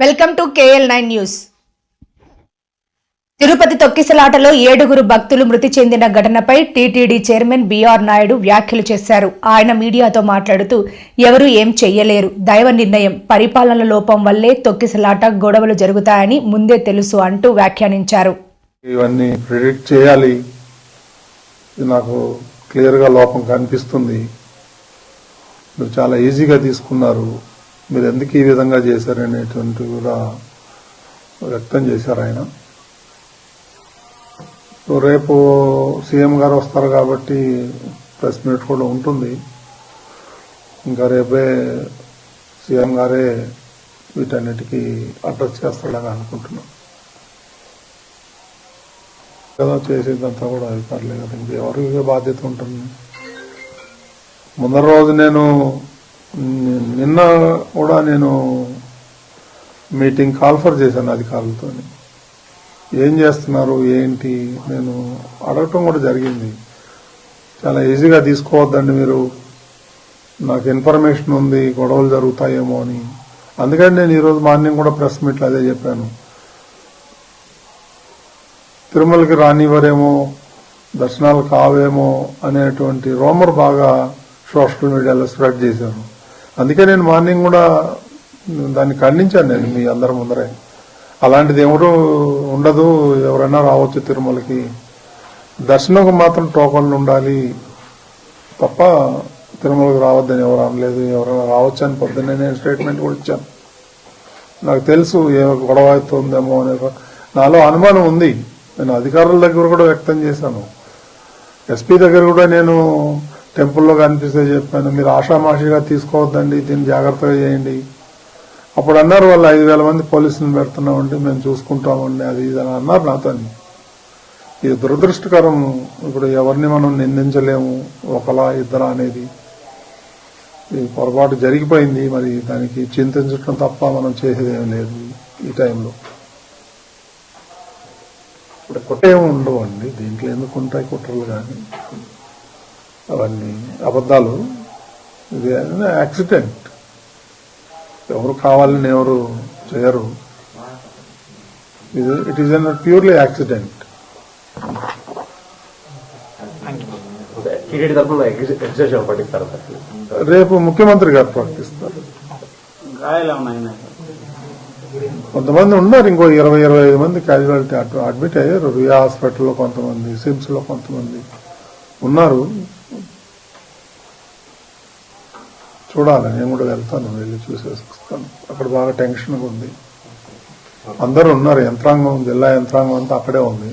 Welcome to KL nine news Tirupati తొక్కిసలాటలో ఏడుగురు భక్తులు మృతి చెందిన ఘటనపై టీటీడీ చైర్మన్ బీఆర్ నాయుడు వ్యాఖ్యలు చేశారు. ఆయన మీడియాతో మాట్లాడుతూ ఎవరూ ఏం చెయ్యలేరు. దైవ నిర్ణయం పరిపాలన లోపం వల్లే తొక్కిసలాట గొడవలు జరుగుతాయని ముందే తెలుసు అంటూ వ్యాఖ్యానించారు. ఇవన్నీ ప్రిడిక్ట్ చేయాలి. నాకు క్లియర్గా లోపం కనిపిస్తుంది. మీరు చాలా ఈజీగా తీసుకున్నారు. మీరు ఎందుకు ఈ విధంగా చేశారనేటువంటి కూడా వ్యక్తం చేశారు ఆయన. రేపు సీఎం గారు వస్తారు కాబట్టి ప్రెస్ మీట్ కూడా ఉంటుంది. ఇంకా రేపే సీఎం గారే వీటన్నిటికీ అడ్రస్ చేస్తాడని అనుకుంటున్నాను కదా చేసేదంతా కూడా అధికారులే కదా ఇంక ఎవరికి బాధ్యత ఉంటుంది? ముందర రోజు నేను నిన్న కూడా నేను మీటింగ్ కాల్ఫర్ చేశాను అధికారులతో ఏం చేస్తున్నారు ఏంటి నేను అడగటం కూడా జరిగింది. చాలా ఈజీగా తీసుకోవద్దండి మీరు. నాకు ఇన్ఫర్మేషన్ ఉంది గొడవలు జరుగుతాయేమో అని. అందుకని నేను ఈరోజు మార్నింగ్ కూడా ప్రెస్ మీట్లో అదే చెప్పాను. తిరుమలకి రానివ్వరేమో దర్శనాలు కావేమో అనేటువంటి రోమర్ బాగా సోషల్ మీడియాలో స్ప్రెడ్ చేశారు. అందుకే నేను మార్నింగ్ కూడా దాన్ని ఖండించాను నేను మీ అందరి ముందరే. అలాంటిది ఎవరు ఉండదు ఎవరైనా రావచ్చు తిరుమలకి. దర్శనంకు మాత్రం టోకన్లు ఉండాలి. తప్ప తిరుమలకి రావద్దని ఎవరు అనలేదు ఎవరైనా రావచ్చు అని పొద్దున్నే నేను స్టేట్మెంట్ కూడా ఇచ్చాను. నాకు తెలుసు ఏ గొడవ అవుతుందేమో అనే నాలో అనుమానం ఉంది. నేను అధికారుల దగ్గర కూడా వ్యక్తం చేశాను. ఎస్పీ దగ్గర కూడా నేను టెంపుల్లో కనిపిస్తే చెప్పాను మీరు ఆషామాషిగా తీసుకోవద్దండి దీన్ని జాగ్రత్తగా చేయండి. అప్పుడు అన్నారు వాళ్ళు ఐదు వేల మంది పోలీసులను పెడుతున్నామండి మేము చూసుకుంటామండి అది ఇది అని అన్నారు నాతో. ఇది దురదృష్టకరం ఇప్పుడు ఎవరిని మనం నిందించలేము ఒకలా ఇద్దరా అనేది. ఈ పొరపాటు జరిగిపోయింది మరి దానికి చింతించడం తప్ప మనం చేసేదేం లేదు ఈ టైంలో. ఇప్పుడు కుట్రేమి ఉండవండి దీంట్లో ఎందుకు ఉంటాయి కుట్రలు కానీ? అవన్నీ అబద్ధాలు. ఇది యాక్సిడెంట్ ఎవరు కావాలని ఎవరు చేయరు. ఇది it is an purely accident రేపు ముఖ్యమంత్రి గారు ప్రకటిస్తారు కొంతమంది ఉన్నారు. ఇంకో ఇరవై ఇరవై ఐదు మంది క్యాజువాలిటీ అడ్మిట్ అయ్యారు. రియా హాస్పిటల్లో కొంతమంది సిమ్స్లో కొంతమంది ఉన్నారు. చూడాలి నేను కూడా వెళ్తాను వెళ్ళి చూసేసి వస్తాను. అక్కడ బాగా టెన్షన్గా ఉంది. అందరూ ఉన్నారు యంత్రాంగం జిల్లా యంత్రాంగం అంతా అక్కడే ఉంది.